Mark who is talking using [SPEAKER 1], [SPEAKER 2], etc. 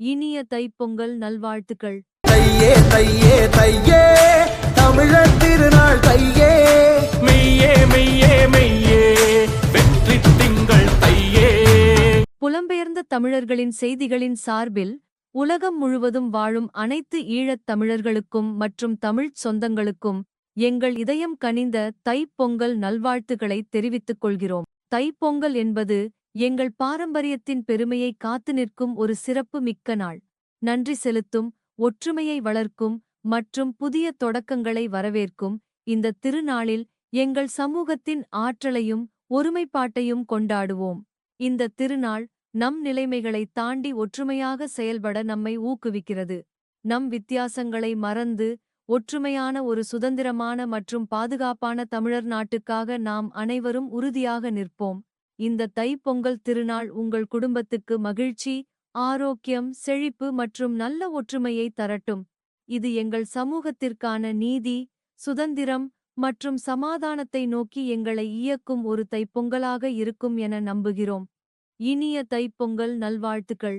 [SPEAKER 1] இனிய தைப்பொங்கல் நல்வாழ்த்துக்கள்.
[SPEAKER 2] தையே தையே தையே தமிழர் திருநாள் தையே.
[SPEAKER 3] மெய்யே மெய்யே மெய்யே வெற்றி திங்கள் தையே.
[SPEAKER 1] புலம்பெயர்ந்த தமிழர்களின் செய்திகளின் சார்பில் உலகம் முழுவதும் வாழும் அனைத்து ஈழத் தமிழர்களுக்கும் மற்றும் தமிழ்ச் சொந்தங்களுக்கும் எங்கள் இதயம் கனிந்த தைப்பொங்கல் நல்வாழ்த்துக்களை தெரிவித்துக் கொள்கிறோம். தைப்பொங்கல் என்பது எங்கள் பாரம்பரியத்தின் பெருமையை காத்து நிற்கும் ஒரு சிறப்பு மிக்க நாள். நன்றி செலுத்தும் ஒற்றுமையை வளர்க்கும் மற்றும் புதிய தொடக்கங்களை வரவேற்கும் இந்த திருநாளில் எங்கள் சமூகத்தின் ஆற்றலையும் ஒருமைப்பாட்டையும் கொண்டாடுவோம். இந்த திருநாள் நம் நிலைமைகளை தாண்டி ஒற்றுமையாக செயல்பட நம்மை ஊக்குவிக்கிறது. நம் வித்தியாசங்களை மறந்து ஒற்றுமையான ஒரு சுதந்திரமான மற்றும் பாதுகாப்பான தமிழர் நாட்டுக்காக நாம் அனைவரும் உறுதியாக நிற்போம். இந்த தைப்பொங்கல் திருநாள் உங்கள் குடும்பத்துக்கு மகிழ்ச்சி ஆரோக்கியம் செழிப்பு மற்றும் நல்ல ஒற்றுமையை தரட்டும். இது எங்கள் சமூகத்திற்கான நீதி சுதந்திரம் மற்றும் சமாதானத்தை நோக்கி எங்களை இயக்கும் ஒரு தைப்பொங்கலாக இருக்கும் என நம்புகிறோம். இனிய தைப்பொங்கல் நல்வாழ்த்துக்கள்.